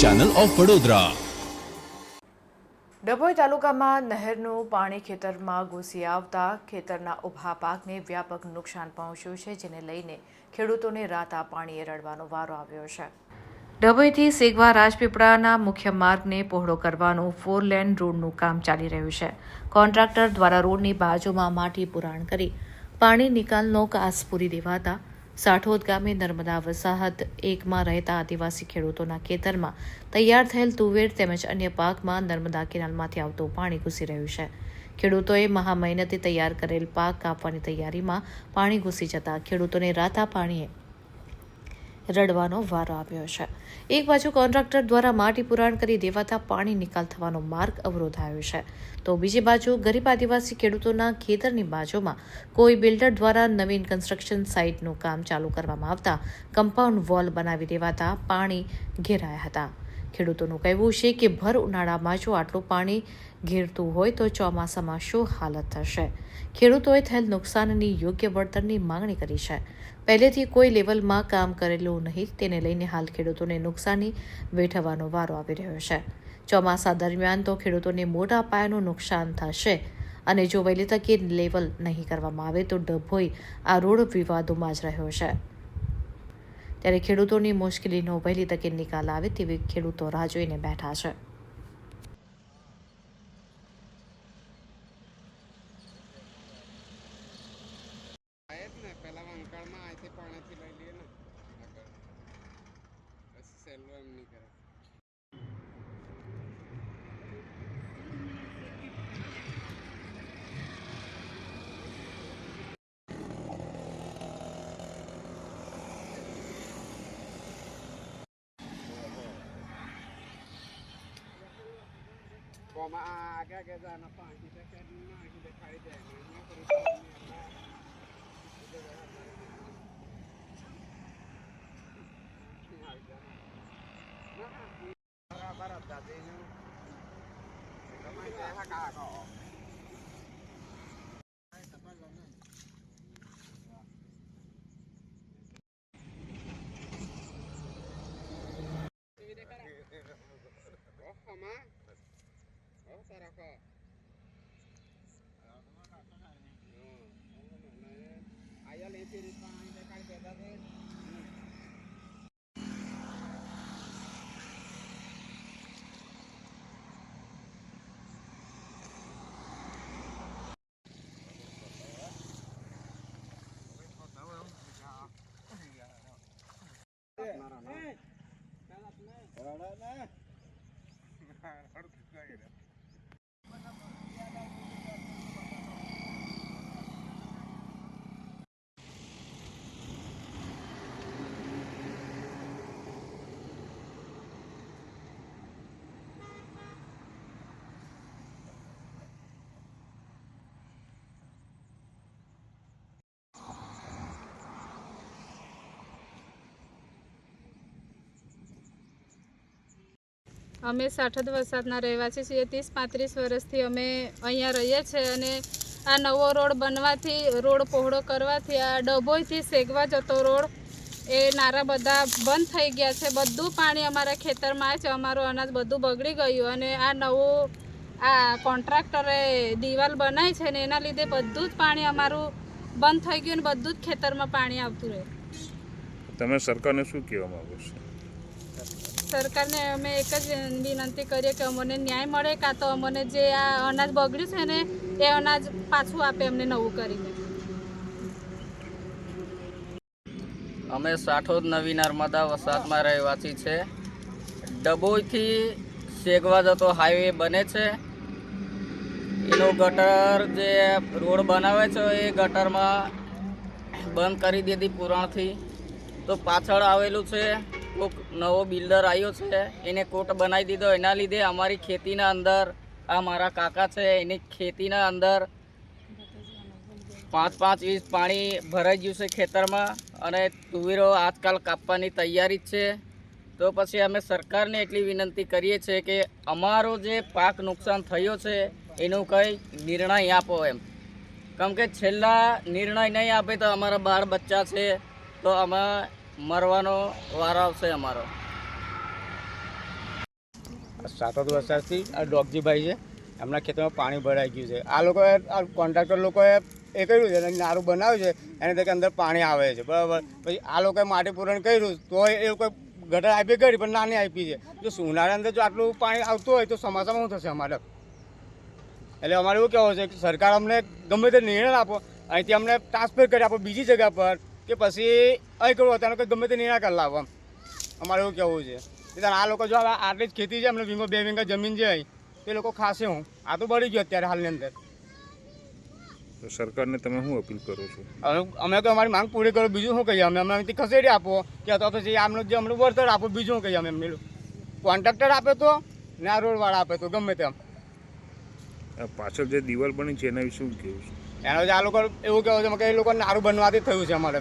Channel of Vadodara Dabhoi તાલુકામાં નહેરનું પાણી ખેતરમાં ઘૂસી આવતા ખેતરના ઊભા પાકને વ્યાપક નુકસાન પહોંચ્યું છે, જેને લઈને ખેડૂતોને રાતા પાણીએ રડવાનો વારો આવ્યો છે. ડભોઈથી સેગવા રાજપીપળાના મુખ્ય માર્ગને પહોળો કરવાનું ફોર લેન રોડનું કામ ચાલી રહ્યું છે. કોન્ટ્રાક્ટર દ્વારા રોડની બાજુમાં માટી પુરાણ કરી પાણી નિકાલનો કાસ પૂરી દેવાતા સાઠોદ ગામે નર્મદા વસાહત એકમાં રહેતા આદિવાસી ખેડૂતોના ખેતરમાં તૈયાર થયેલ તુવેર તેમજ અન્ય પાકમાં નર્મદા કેનાલમાંથી આવતું પાણી ઘૂસી રહ્યું છે. ખેડૂતોએ મહામહેનતે તૈયાર કરેલ પાક કાપવાની તૈયારીમાં પાણી ઘૂસી જતા ખેડૂતોને રાતા પાણીએ રડવાનો વારો આવ્યો છે. એક બાજુ કોન્ટ્રાક્ટર દ્વારા માટી પુરાણ કરી દેવાતા પાણી નિકાલ થવાનો માર્ગ અવરોધાયો છે. તો બીજી બાજુ ગરીબ આદિવાસી ખેડૂતોના ખેતરની બાજુમાં કોઈ બિલ્ડર દ્વારા નવીન કન્સ્ટ્રક્શન સાઇટનું કામ ચાલુ કરવામાં આવતા, કમ્પાઉન્ડ વોલ બનાવી દેવાતા પાણી ઘેરાયા હતા. ખેડૂતોનું કહેવું છે કે ભર ઉનાળામાં જો આટલું પાણી ઘેરતું હોય તો ચોમાસામાં શું હાલત થશે? ખેડૂતોએ થયેલ નુકસાનની યોગ્ય વળતરની માંગણી કરી છે. પહેલેથી કોઈ લેવલમાં કામ કરેલું નહીં, તેને લઈને હાલ ખેડૂતોને નુકસાની વેઠવાનો વારો આવી રહ્યો છે. ચોમાસા દરમિયાન તો ખેડૂતોને મોટા પાયાનું નુકસાન થશે અને જો વહેલી તકે લેવલ નહીં કરવામાં આવે તો ડભોઈ આ રોડ વિવાદોમાં જ રહ્યો છે. ત્યારે ખેડૂતોની મુશ્કેલીનો વહેલી તકે નિકાલ આવે તેવી ખેડૂતો રાહ જોઈને બેઠા છે. પેલા વંકાળમાં અહીંથી પાણીથી લઈ લઈએ ને. સહેલું એમ નહીં કરે. કોમાં આ આગે આગે જાના પાંચી ટકા નાખી દેખાડી જાય ને એમાં કરી બરાબર అయ్యాలి ఏ పేరు అంటే కానీ పెద్దది Ahora, ahora, ahora. અમે સાઠદ વરસાદના રહેવાસી છીએ. ત્રીસ, પાંત્રીસ વર્ષથી અમે અહીંયા રહીએ છીએ અને આ નવો રોડ બનવાથી, રોડ પહોળો કરવાથી, આ ડભોઈથી સેગવા જતો રોડ, એ નારા બધા બંધ થઈ ગયા છે. બધું પાણી અમારા ખેતરમાં છે. અમારું અનાજ બધું બગડી ગયું અને આ નવું આ કોન્ટ્રાક્ટરે દિવાલ બનાવી છે ને એના લીધે બધું જ પાણી અમારું બંધ થઈ ગયું ને બધું જ ખેતરમાં પાણી આવતું રહે. તમે સરકારને શું કહેવા માગો છો? સરકારને અમે એક જ વિનંતી કરીએ કે અમને ન્યાય મળે કાં તો અમને જે આ અનાજ બગડ્યું છે ને, એ અનાજ પાછું આપે અમને નવું કરીને. અમે સાઠોદ નવી નર્મદા વસાહતમાં રહેવાસી છે. ડભોઈથી શેગવા જતો હાઈવે બને છે. એનો ગટર જે રોડ બનાવે છે, એ ગટરમાં બંધ કરી દીધી પુરાણથી. તો પાછળ આવેલું છે કોક નવો બિલ્ડર આવ્યો છે, એને કોટ બનાવી દીધો. એના લીધે અમારી ખેતીના અંદર, આ મારા કાકા છે, એની ખેતીના અંદર પાંચ પાંચ વીસ પાણી ભરાઈ ગયું છે ખેતરમાં અને તુવેરો આજકાલ કાપવાની તૈયારી જ છે. તો પછી અમે સરકારને એટલી વિનંતી કરીએ છીએ કે અમારો જે પાક નુકસાન થયો છે, એનું કંઈ નિર્ણય આપો એમ. કેમ કે છેલ્લા નિર્ણય નહીં આપે તો અમારા બાળ બચ્ચા છે, તો અમે મરવાનો વારો આવશે અમારો. સાત આઠ વર્ષથી આ ડોગજીભાઈ છે. એમના ખેતરમાં પાણી ભરાઈ ગયું છે. આ લોકોએ, આ કોન્ટ્રાક્ટર લોકોએ એ કર્યું છે અને નારું બનાવ્યું છે. એને તકે અંદર પાણી આવે છે. બરાબર? પછી આ લોકોએ માટી પૂરણ કર્યું તો એ લોકોએ ગટર આપી કરી, પણ નાની આપી છે. જો ઉનાળા અંદર જો આટલું પાણી આવતું હોય તો સમાચારમાં શું થશે અમારે? એટલે અમારે એવું કહેવું છે કે સરકાર અમને ગમે તે નિર્ણય આપો. અહીંથી અમને ટ્રાન્સફર કરી આપો બીજી જગ્યા પર. કે પછી અહીં કરવું હોય કંઈ ગમે તે નિર્ણય કરી લાવો. અમારે એવું કહેવું છે. ત્યારે આ લોકો જો આટલી જ ખેતી છે અમને વીમો બે વીંગા જમીન છે અહીં તે લોકો ખાશે હું. આ તો બળી ગયું અત્યારે હાલની અંદર. તો સરકારને તમે શું અપીલ કરો છો? અમે તો અમારી માંગ પૂરી કરો બીજું શું કહીએ? અમે અમે અહીંથી ખસેડી આપો. કે તો પછી આમનું જે અમને વળતર આપો બીજું શું કહીએ અમે એમને? કોન્ટ્રાક્ટર આપે તો ને આ રોડવાળા આપે તો ગમે તેમ. પાછળ જે દિવાલ બની છે એના વિશે શું કહેવું છે? એનો જે આ લોકો એવું કહેવું છે કે એ લોકો નારું બનવાથી થયું છે અમારે.